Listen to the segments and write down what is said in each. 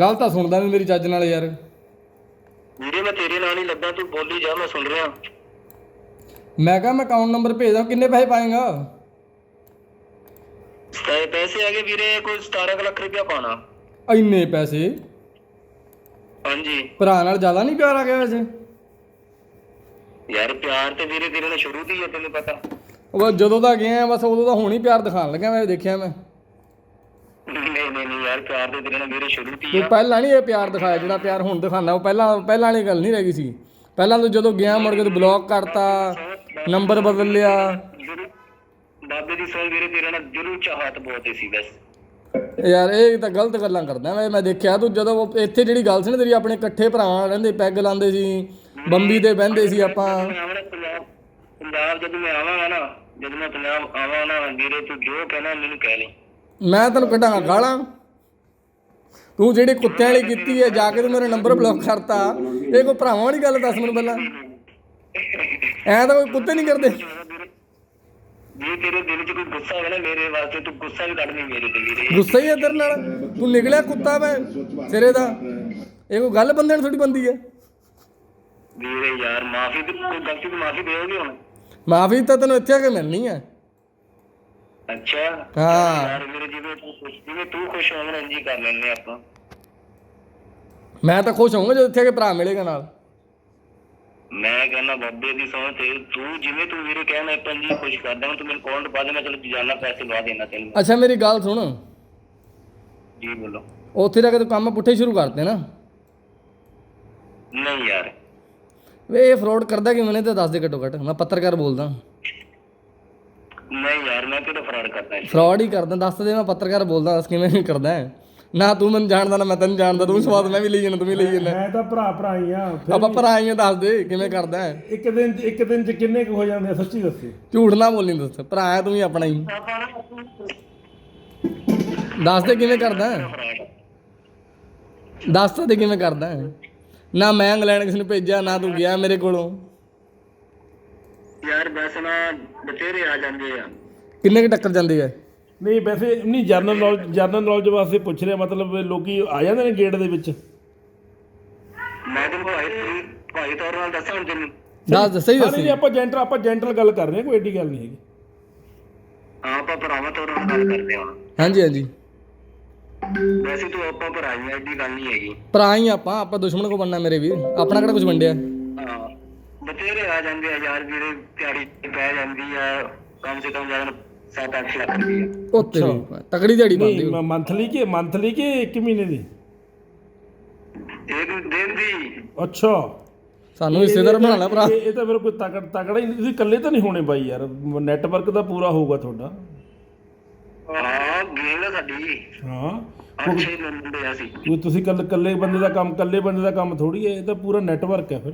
ਗੱਲ ਤਾਂ ਸੁਣਦਾ ਨਹੀਂ ਮੇਰੀ ਚੱਜ ਨਾਲ ਯਾਰ। ਵੀਰੇ ਮੈਂ ਤੇਰੇ ਨਾਲ ਹੀ ਲੱਗਾ ਤੂੰ ਬੋਲੀ ਜਾ ਮੈਂ ਸੁਣ ਰਿਹਾ। ਮੈਂ ਕਿਹਾ ਮੈਂ ਅਕਾਊਂਟ ਨੰਬਰ ਭੇਜਦਾ ਕਿੰਨੇ ਪੈਸੇ ਪਾਏਗਾ? ਤੇ ਪੈਸੇ ਹੈਗੇ ਵੀਰੇ ਕੋਈ 17 ਕੁ ਲੱਖ ਰੁਪਇਆ ਪਾਣਾ ਇੰਨੇ ਪੈਸੇ? ਹਾਂਜੀ। ਭਰਾ ਨਾਲ ਜ਼ਿਆਦਾ ਨਹੀਂ ਪਿਆਰ ਆ ਗਿਆ ਵੈਸੇ? ਯਾਰ ਪਿਆਰ ਤੇ ਵੀਰੇ ਤੇਰੇ ਨਾਲ ਸ਼ੁਰੂ ਤੋਂ ਹੀ ਹੈ ਤੈਨੂੰ ਪਤਾ। ਉਹ ਜਦੋਂ ਦਾ ਗਿਆ ਆ, ਬਸ ਉਦੋਂ ਦਾ ਹੁਣ ਹੀ ਪਿਆਰ ਦਿਖਾਣ ਲੱਗਾ ਮੈਂ ਦੇਖਿਆ ਮੈਂ। ਪਿਆਰ ਤੇ ਤੇਰੇ ਨਾਲ ਵੀਰੇ ਸ਼ੁਰੂ ਤੋਂ ਹੀ ਤੂੰ ਆ। ਪਹਿਲਾਂ ਨਹੀਂ ਇਹ ਪਿਆਰ ਦਿਖਾਇਆ ਜਿਹੜਾ ਪਿਆਰ ਹੁਣ ਦਿਖਾਣਾ ਉਹ ਪਹਿਲਾਂ ਪਹਿਲਾਂ ਵਾਲੀ ਗੱਲ ਨਹੀਂ ਰਹਿ ਗਈ ਸੀ। ਪਹਿਲਾਂ ਤੂੰ ਜਦੋਂ ਗਿਆ ਮੁੜ ਕੇ ਤੂੰ ਬਲੌਕ ਕਰਤਾ ਨੰਬਰ ਬਦਲ ਲਿਆ ਬਾਬੇ ਦੀ ਸੋਚ ਵੀਰੇ ਤੇਰੇ ਨਾਲ ਜ਼ਰੂਰ ਚਾਹਤ ਬਹੁਤ ਸੀ ਬਸ। ਯਾਰ ਇਹ ਤਾਂ ਗਲਤ ਗੱਲਾਂ ਕਰਦਾ ਮੈਂ ਮੈਂ ਦੇਖਿਆ ਤੂੰ ਜਦੋਂ ਉਹ ਇੱਥੇ ਜਿਹੜੀ ਗੱਲ ਸੀ ਨਾ ਤੇਰੀ ਆਪਣੇ ਇਕੱਠੇ ਭਰਾ ਰਹਿੰਦੇ ਪੈਗ ਲਾਉਂਦੇ ਸੀ ਬੰਬੀ ਤੇ ਬਹਿੰਦੇ ਸੀ ਆਪਾਂ। ਮੈਂ ਪੰਜਾਬ ਪੰਜਾਬ ਜਦੋਂ ਮੈਂ ਆਵਾਂਗਾ ਨਾ ਜਦੋਂ ਮੈਂ ਪੰਜਾਬ ਆਵਾਂ ਨਾ ਵੀਰੇ ਤੂੰ ਜੋ ਕਹਿਣਾ ਮੈਨੂੰ ਕਹਿ ਲਈ। ਮੈਂ ਤੈਨੂੰ ਕੱਢਾਂਗਾ ਗਾਲਾਂ। ਤੂੰ ਜਿਹੜੀ ਕੁੱਤਿਆਂ ਵਾਲੀ ਕੀਤੀ ਹੈ ਜਾ ਕੇ ਤੂੰ ਮੇਰਾ ਨੰਬਰ ਬਲੌਕ ਕਰਤਾ। ਇਹ ਕੋਈ ਭਰਾਵਾਂ ਵਾਲੀ ਗੱਲ ਦੱਸ ਮੈਨੂੰ ਪਹਿਲਾਂ। ਐ ਤਾਂ ਕੋਈ ਕੁੱਤੇ ਨਹੀਂ ਕਰਦੇ। ਜੇ ਤੇਰੇ ਦਿਲ 'ਚ ਕੋਈ ਗੁੱਸਾ ਹੋਵੇ ਨਾ ਮੇਰੇ ਵਾਸਤੇ ਤੂੰ ਗੁੱਸਾ ਵੀ ਕੱਢ ਨਹੀਂ ਮੇਰੇ ਤੇ ਵੀਰੇ ਗੁੱਸਾ ਹੀ ਇਧਰ ਨਾਲ। ਤੂੰ ਨਿਕਲਿਆ ਕੁੱਤਾ ਮੈਂ ਸਿਰੇ ਦਾ। ਇਹ ਕੋਈ ਗੱਲ ਬੰਦੇ ਨੂੰ ਥੋੜੀ ਬੰਦੀ ਹੈ? ਵੀਰੇ ਯਾਰ ਮਾਫੀ ਤੇ ਕੋਈ ਗਲਤੀ ਦੀ ਮਾਫੀ ਦੇਓਗੇ ਹੁਣ। ਮਾਫੀ ਤਾਂ ਤੈਨੂੰ ਇੱਥੇ ਆ ਕੇ ਮਿਲਣੀ ਹੈ ਅੱਛਾ। ਹਾਂ। ਯਾਰ ਵੀਰੇ ਜਿਵੇਂ ਤੂੰ ਜਿਵੇਂ ਤੂੰ ਖੁਸ਼ ਹੋਵੇਂ ਇੰਜੀ ਕਰ ਲੈਣੇ ਆਪਾਂ। ਮੈਂ ਤਾਂ ਖੁਸ਼ ਹੋਊਂਗਾ ਜਦੋਂ ਇੱਥੇ ਆ ਕੇ ਭਰਾ ਮਿਲੇਗਾ ਨਾਲ। ਮੈਂ ਕਹਿੰਦਾ ਬੱਬੇ ਦੀ ਸੋਚ ਤੇ ਤੂੰ ਜਿਵੇਂ ਤੂੰ ਵੀਰੇ ਕਹਿ ਮੈਂ ਪੰਜੀ ਖੁਸ਼ ਕਰਦਾ ਹਾਂ ਤੂੰ ਮੈਨੂੰ ਕਾਉਂਟ ਪਾ ਦੇ ਮੈਂ ਚਲ ਜਾਨਾ ਪੈਸੇ ਲਵਾ ਦੇਣਾ ਤੈਨੂੰ। ਅੱਛਾ ਮੇਰੀ ਗੱਲ ਸੁਣ। ਜੀ ਬੋਲੋ। ਉੱਥੇ ਜਾ ਕੇ ਤੂੰ ਕੰਮ ਪੁੱਠੇ ਸ਼ੁਰੂ ਕਰਤੇ ਨਾ। ਨਹੀਂ ਯਾਰ। ਵੇ ਇਹ ਫਰਾਡ ਕਰਦਾ ਕਿ ਮੈਨੇ ਤਾਂ ਦੱਸ ਦੇ ਘੱਟੋ ਘੱਟ। ਮੈਂ ਪੱਤਰਕਾਰ ਬੋਲਦਾ। ਨਹੀਂ ਯਾਰ ਮੈਂ ਕਿਹੜਾ ਫਰਾਡ ਕਰਦਾ ਫਰਾਡ ਹੀ ਕਰਦਾ ਦੱਸ ਦੇ ਮੈਂ ਪੱਤਰਕਾਰ ਬੋਲਦਾ ਦੱਸ ਕਿਵੇਂ ਕਰਦਾ ਹੈ। ਨਾ ਤੂੰ ਮੈਨੂੰ ਜਾਣਦਾ ਨਾ ਮੈਂ ਤੈਨੂੰ ਜਾਣਦਾ ਤੂੰ ਸਵਾਦ ਮੈਂ ਵੀ ਲਈ ਜਾਂਦਾ ਤੂੰ ਵੀ ਲਈ ਜਾਂਦਾ ਮੈਂ ਤਾਂ ਭਰਾ ਭਰਾ ਹੀ ਆ ਫਿਰ ਆਪਾਂ ਭਰਾ ਆਈਆਂ ਦੱਸ ਦੇ ਕਿਵੇਂ ਕਰਦਾ ਹੈ। ਇੱਕ ਦਿਨ ਇੱਕ ਦਿਨ ਚ ਕਿੰਨੇ ਕੁ ਹੋ ਜਾਂਦੇ ਆ ਸੱਚੀ ਦੱਸੇ ਝੂਠ ਨਾ ਬੋਲੀ ਦੱਸ ਭਰਾ ਹੈ ਤੂੰ ਵੀ ਆਪਣਾ ਹੀ ਦੱਸ ਦੇ ਕਿਵੇਂ ਕਰਦਾ ਹੈ। ਦੱਸ ਤਾਂ ਦੇ ਕਿਵੇਂ ਕਰਦਾ ਹੈ। ਨਾ ਮੈਂ ਇੰਗਲੈਂਡ ਕਿਸ ਨੂੰ ਭੇਜਿਆ ਨਾ ਤੂੰ ਗਿਆ ਮੇਰੇ ਕੋਲੋਂ ਯਾਰ ਬਸ ਨਾ ਬਥੇਰੇ ਆ ਜਾਂਦੇ ਆ। ਕਿੰਨੇ ਕੁ ਟੱਕਰ ਜਾਂਦੀ ਹੈ ਨਹੀਂ ਵੈਸੇ ਨਹੀਂ ਜਰਨਲ ਨੌਲੇਜ ਜਰਨਲ ਨੌਲੇਜ ਵਾਸਤੇ ਪੁੱਛ ਰਿਹਾ ਮਤਲਬ ਲੋਕੀ ਆ ਜਾਂਦੇ ਨੇ ਗੇਟ ਦੇ ਵਿੱਚ। ਮੈਂ ਤੈਨੂੰ ਭਾਈ ਭਾਈ ਤੌਰ ਨਾਲ ਦੱਸਾਂ ਹੁਣ ਤੈਨੂੰ। ਦੱਸ ਦੱਸ ਸਹੀ ਦੱਸੀ ਨਹੀਂ ਆਪਾਂ ਜੈਂਟਰ ਆਪਾਂ ਜੈਂਟਰ ਗੱਲ ਕਰ ਰਹੇ ਹਾਂ ਕੋਈ ਏਡੀ ਗੱਲ ਨਹੀਂ ਹੈਗੀ। ਹਾਂ ਆਪਾਂ ਭਰਾਵਾਂ ਤੌਰ ਨਾਲ ਗੱਲ ਕਰਦੇ ਹਾਂ। ਹਾਂਜੀ ਹਾਂਜੀ। ਵੈਸੇ ਤੂੰ ਆਪਾਂ ਭਰਾਈ ਆ ਐਡੀ ਗੱਲ ਨਹੀਂ ਹੈਗੀ। ਭਰਾ ਹੀ ਆਪਾਂ ਆਪਾਂ ਦੁਸ਼ਮਣ ਕੋ ਬਣਨਾ ਮੇਰੇ ਵੀਰ। ਆਪਣਾ ਕਿਹੜਾ ਕੁਝ ਵੰਡਿਆ? ਹਾਂ। ਬਥੇਰੇ ਆ ਜਾਂਦੇ ਆ ਯਾਰ ਵੀਰੇ ਤਿਆਰੀ ਪੈ ਜਾਂਦੀ ਆ ਕਮ ਸੇ ਕਮ ਜਾਨ 7-8 ਲੱਖ ਰੁਪਏ ਉਹ ਤੇਰੀ ਤਕੜੀ ਦਿਹਾੜੀ ਬੰਦੀ ਨਹੀਂ ਮੰਥਲੀ ਕਿ ਮੰਥਲੀ ਕਿ ਇੱਕ ਮਹੀਨੇ ਦੀ? ਇੱਕ ਦਿਨ ਦੀ। ਅੱਛਾ। ਸਾਨੂੰ ਹਿੱਸੇਦਾਰ ਬਣਾ ਲੈ ਭਰਾ। ਇਹ ਤਾਂ ਫਿਰ ਕੋਈ ਤਕੜ ਤਕੜਾ ਹੀ ਨਹੀਂ। ਤੁਸੀਂ ਇਕੱਲੇ ਤਾਂ ਨਹੀਂ ਹੋਣੇ ਬਾਈ ਯਾਰ। ਨੈਟਵਰਕ ਤਾਂ ਪੂਰਾ ਹੋਊਗਾ ਤੁਹਾਡਾ। ਹਾਂ ਗੇਮ ਹੈ ਸਾਡੀ। ਹਾਂ। ਅੱਛੇ ਮੁੰਡੇ ਆ ਸੀ ਤੁਸੀਂ ਕੱਲ ਇਕੱਲੇ ਬੰਦੇ ਦਾ ਕੰਮ ਇਕੱਲੇ ਬੰਦੇ ਦਾ ਕੰਮ ਥੋੜੀ ਹੈ ਇਹ ਤਾਂ ਪੂਰਾ ਨੈਟਵਰਕ ਹੈ ਫਿਰ।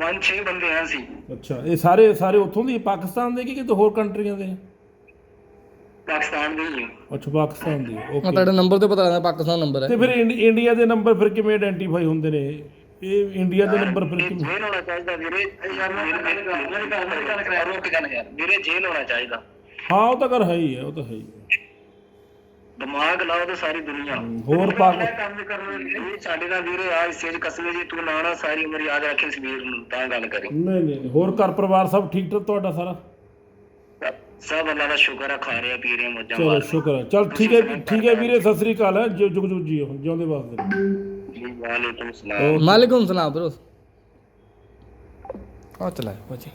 ਪੰਜ ਛੇ ਬੰਦੇ ਆ ਸੀ। ਅੱਛਾ ਇਹ ਸਾਰੇ ਸਾਰੇ ਉੱਥੋਂ ਦੀ ਪਾਕਿਸਤਾਨ ਦੇ ਕਿ ਕਿਤੇ ਹੋਰ ਕੰਟਰੀਆਂ ਦੇ? ਪਾਕਿਸਤਾਨ ਦੇ ਹੀ ਆ। ਅੱਛਾ ਪਾਕਿਸਤਾਨ ਦੇ। ਆ ਓਕੇ ਤੁਹਾਡੇ ਨੰਬਰ ਤੇ ਪਤਾ ਲੱਗਦਾ ਪਾਕਿਸਤਾਨ ਨੰਬਰ ਹੈ। ਤੇ ਫਿਰ ਇੰਡੀ- ਇੰਡੀਆ ਦੇ ਨੰਬਰ ਫਿਰ ਕਿਵੇਂ ਆਇਡੈਂਟੀਫਾਈ ਹੁੰਦੇ ਨੇ? ਇਹ ਇੰਡੀਆ ਦੇ ਨੰਬਰ ਫਿਰ ਇਹ ਕਿਵੇਂ ਜੇਲ ਹੋਣਾ ਚਾਹੀਦਾ ਵੀਰੇ। ਯਾਰ ਮੇਰੇ ਮੇਰੇ ਰੋਕ ਕੇ ਗੱਲ ਯਾਰ ਵੀਰੇ ਜੇਲ ਹੋਣਾ ਚਾਹੀਦਾ। ਹਾਂ ਉਹ ਤਾਂ ਕਰ ਹੈ ਹੀ ਹੈ ਉਹ ਤਾਂ ਹੈ ਹੀ ਹੈ। ਦਿਮਾਗ ਲਾਓ ਤੇ ਸਾਰੀ ਦੁਨੀਆ। ਹੋਰ ਪਾਕ ਕੰਮ ਕਰਨ ਇਹ ਸਾਡੇ ਨਾਲ ਵੀਰੇ ਆ ਇਸ ਕਸਮੇ ਜੀ ਤੂੰ ਨਾ ਨਾ ਸਾਰੀ ਉਮਰ ਯਾਦ ਰੱਖੀ ਇਸ ਵੀਰ ਨੂੰ ਤਾਂ ਗੱਲ ਕਰੀ। ਨਹੀਂ ਨਹੀਂ। ਹੋਰ ਘਰ ਪਰਿਵਾਰ ਸਭ ਠੀਕ ਠਾਕ ਤੁਹਾਡਾ ਸਾਰਾ? ਸਭ ਅੱਲਾ ਦਾ ਸ਼ੁਕਰ ਆ ਖਾ ਰਹੇ ਆ ਪੀ ਰਹੇ ਆ ਮੌਜਾਂ ਚਲੋ ਸ਼ੁਕਰ ਹੈ ਚਲ ਠੀਕ ਹੈ ਠੀਕ ਹੈ ਵੀਰੇ ਸਤਿ ਸ੍ਰੀ ਅਕਾਲ ਹੈ। ਜੋ ਜੁਗ ਜੁਗ ਜੀਓ ਜਿਉਂਦੇ ਵਾਸਤੇ। ਜੀ ਵਾਲੇਕੁਮ ਸਲਾਮ। ਮਾਲੇਕੁਮ ਸਲਾਮ ਬ్రో ਆ ਚਲਾ ਭਾਜੀ